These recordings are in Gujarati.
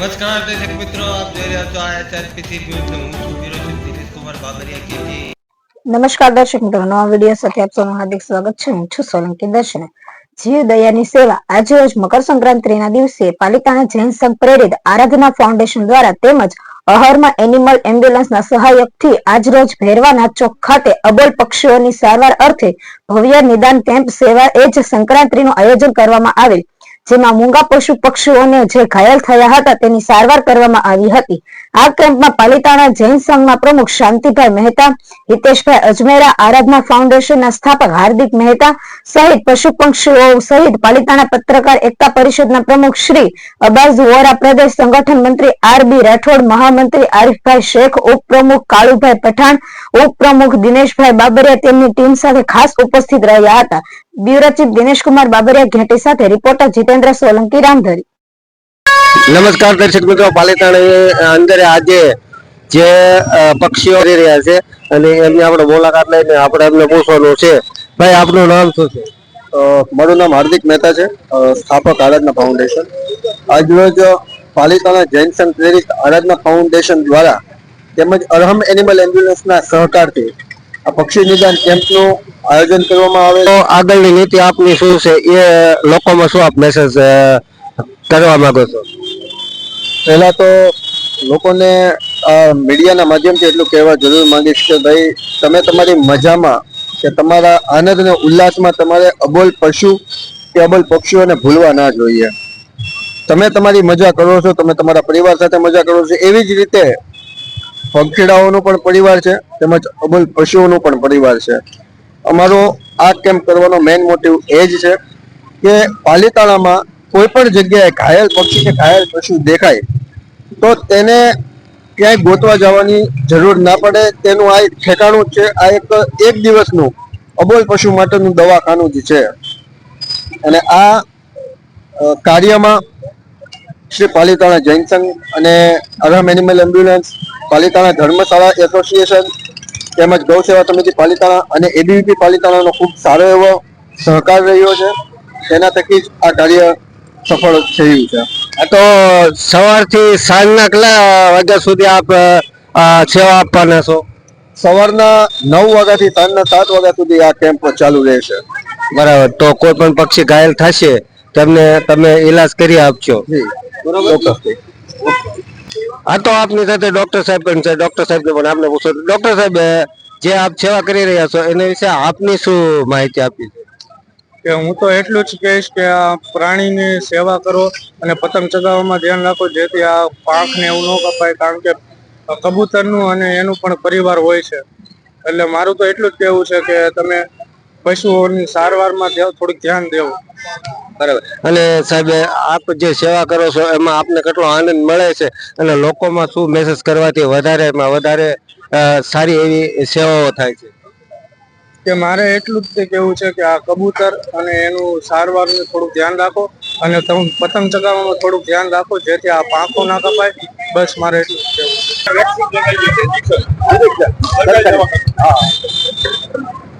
નમસ્કાર, દર્શક મિત્રો, આપ જોઈ રહ્યા છો આઈએસઆરપીસી ન્યૂઝ હું છું વિરોચન દિલીપ કુમાર બાબરિયા. કેજી નમસ્કાર, દર્શક મિત્રો, નવા વીડિયો સાથે આપ સૌનું હાર્દિક સ્વાગત છે. હું છું સોલંકી દર્શન. જીવ દયાની સેવા આજે રોજ મકર સંક્રાંતિના દિવસે પાલિકાના જૈન સંઘ પ્રેરિત આરાધના ફાઉન્ડેશન દ્વારા તેમજ અહરમાં એનિમલ એમ્બ્યુલન્સના સહાયકથી આજરોજ ભેરવાના ચોક ખાતે અબોલ પક્ષીઓની સારવાર અર્થે ભવ્ય નિદાન કેમ્પ સેવા એ જ સંક્રાંતિનું આયોજન કરવામાં આવેલ. જેમાં મૂંગા પશુ પક્ષીઓને જે ઘાયલ થયા હતા તેની સારવાર કરવામાં આવી હતી. આ કેમ્પમાં પાલિતાણા જૈન સંઘના પ્રમુખ શાંતિભાઈ મહેતા, હિતેશભાઈ અજમેરા, આરાધના ફાઉન્ડેશનના સ્થાપક હાર્દિક મહેતા સહિત પશુ પક્ષીઓ સહિત પાલિતાણા પત્રકાર એકતા પરિષદના પ્રમુખ શ્રી અબાઝ વોરા પ્રદેશ સંગઠન મંત્રી આર બી રાઠોડ, મહામંત્રી આરિફભાઈ શેખ, ઉપપ્રમુખ કાળુભાઈ પઠાણ, ઉપપ્રમુખ દિનેશભાઈ બાબરિયા તેમની ટીમ સાથે ખાસ ઉપસ્થિત રહ્યા હતા. બ્યુરો ચીફ દિનેશકુમાર બાબરિયા ઘેટી સાથે રિપોર્ટર જીતેન્દ્ર સોલંકી રામધરી. નમસ્કાર દર્શક મિત્રો પાલિતાણા અંદર આજે જે પક્ષીઓ રહી રહ્યા છે અને એમની આપણે મુલાકાત લઈને આપણે એમને પૂછવાનું છે. ભાઈ આપનું નામ શું છે? મારું નામ હાર્દિક મહેતા છે સ્થાપક આરાધના ફાઉન્ડેશન. આજરોજ પાલિતાણા જૈન સંઘ પ્રેરિત આરાધના ફાઉન્ડેશન દ્વારા તેમજ અરહમ એનિમલ એમ્બ્યુલન્સના સહકારથી આ પક્ષી નિદાન કેમ્પનું આયોજન કરવામાં આવે તો આગળની નીતિ આપની શું છે? એ લોકોમાં શું આપ મેસેજ કરવા માંગો છો? પહેલા તો લોકોને મીડિયાના માધ્યમથી એટલું કહેવા જરૂર માંગીશ કે ભાઈ તમે તમારી મજામાં કે તમારા આનંદ અને ઉલ્લાસમાં તમારે અબોલ પશુ કે અબોલ પક્ષીઓને ભૂલવા ના જોઈએ. તમે તમારી મજા કરો છો તમે તમારા પરિવાર સાથે મજા કરો છો એવી જ રીતે પંખીડાઓનો પણ પરિવાર છે તેમજ અબોલ પશુઓનો પણ પરિવાર છે. અમારો આ કેમ્પ કરવાનો મેઇન મોટિવ એ જ છે કે પાલિતાણામાં કોઈ પણ જગ્યાએ ઘાયલ પક્ષી કે ઘાયલ પશુ દેખાય, તો તેને ક્યાંય ગોતવા જવાની જરૂર ના પડે. તેનું આ એક ઠેકાણું છે. આ એક એક દિવસનું અબોલ પશુ માટેનું દવાખાનું જ છે. અને આ કાર્યમાં શ્રી પાલિતાણા જૈન સંઘ અને અરહમ એનિમલ એમ્બ્યુલન્સ, પાલિતાણા ધર્મશાળા એસોસિએશન તેમજ ગૌ સેવા સમિતિ પાલિતાણા અને એબીવીપી પાલિતાણાનો ખૂબ સારો એવો સહકાર રહ્યો છે. તેના થકી જ આ કાર્ય સફળ થયું છે. આ તો સવારથી સાંજના કેટલા વાગ્યા સુધી આપ સેવા આપવાના છો? સવારના નવ વાગ્યાથી સાંજના સાત વાગ્યા સુધી આ કેમ્પ ચાલુ રહેશે બરાબર. તો કોઈ પણ પક્ષી ઘાયલ થશે તેમને તમે ઈલાજ કરી આપજો. જી. હા, તો આપની સાથે ડોક્ટર સાહેબ પણ છે. ડોક્ટર સાહેબ પણ આપને પૂછો. ડોક્ટર સાહેબ જે આપ સેવા કરી રહ્યા છો, એના વિશે આપની શું માહિતી આપી છે? કે હું તો એટલું જ કહીશ કે આ પ્રાણીની સેવા કરો અને પતંગ ચગાવવામાં ધ્યાન રાખો, જેથી આ પાંખને એવું ન કપાય, કારણ કે કબૂતરનું અને એનું પણ પરિવાર હોય છે. એટલે મારું તો એટલું જ કહેવું છે કે તમે પશુઓની સારવારમાં થોડુંક ધ્યાન દેવું. બરાબર. અને સાહેબ આપ જે સેવા કરો છો એમાં આપને કેટલો આનંદ મળે છે અને લોકોમાં શું મેસેજ કરવાથી વધારેમાં વધારે સારી એવી સેવાઓ થાય છે? કે મારે એટલું જ કહેવું છે કે આ કબૂતર અને એનું સારવારનું થોડુંક ધ્યાન રાખો અને તમે પતંગ ચગાવવામાં થોડુંક ધ્યાન રાખો જેથી આ પાંખો ના કપાય. બસ મારે એટલું જ કહેવું છે.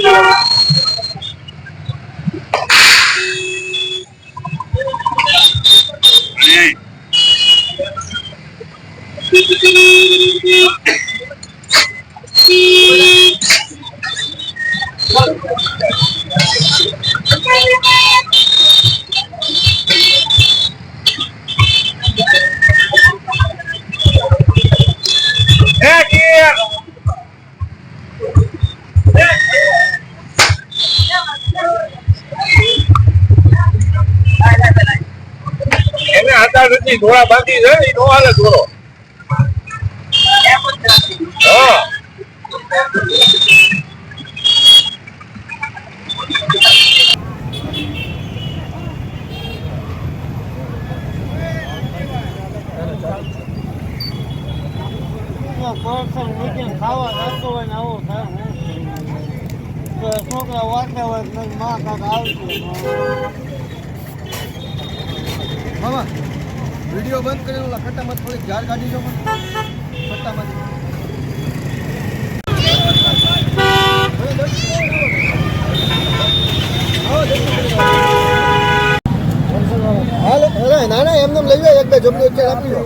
Yeah. નથી, ધોળા બાકી છે એ નો હાલે ધોળો. હા. છોકરા વાંચે હોયમાં કાંક આવશે. મામા વીડિયો બંધ કરીને ઓલા ખટ્ટામાં થોડીક ઝાડ કાઢી દો અરે ના ના એમને એમ લઈ જાય એક બે અત્યારે આપી દો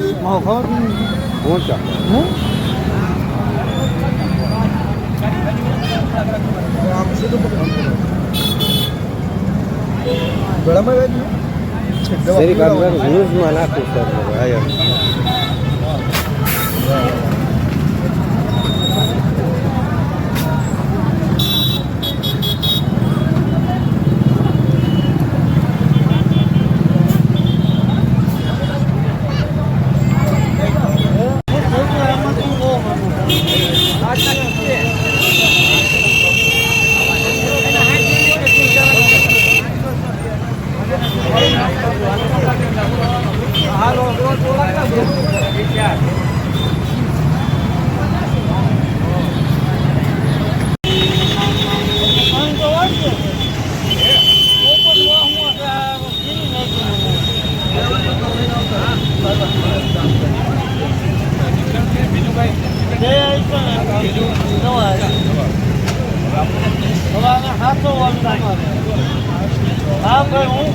પહોંચા આમ સીધું ગળામાં દવા પીવડાવો. ન્યૂઝમાં નાખું સર હા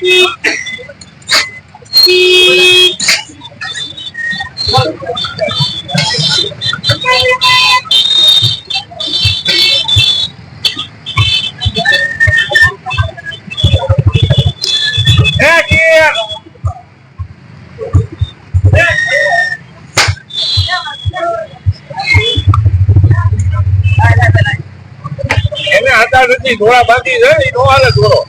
Beep. નથી થોડા બાકી છે એ નો હાલે થોડો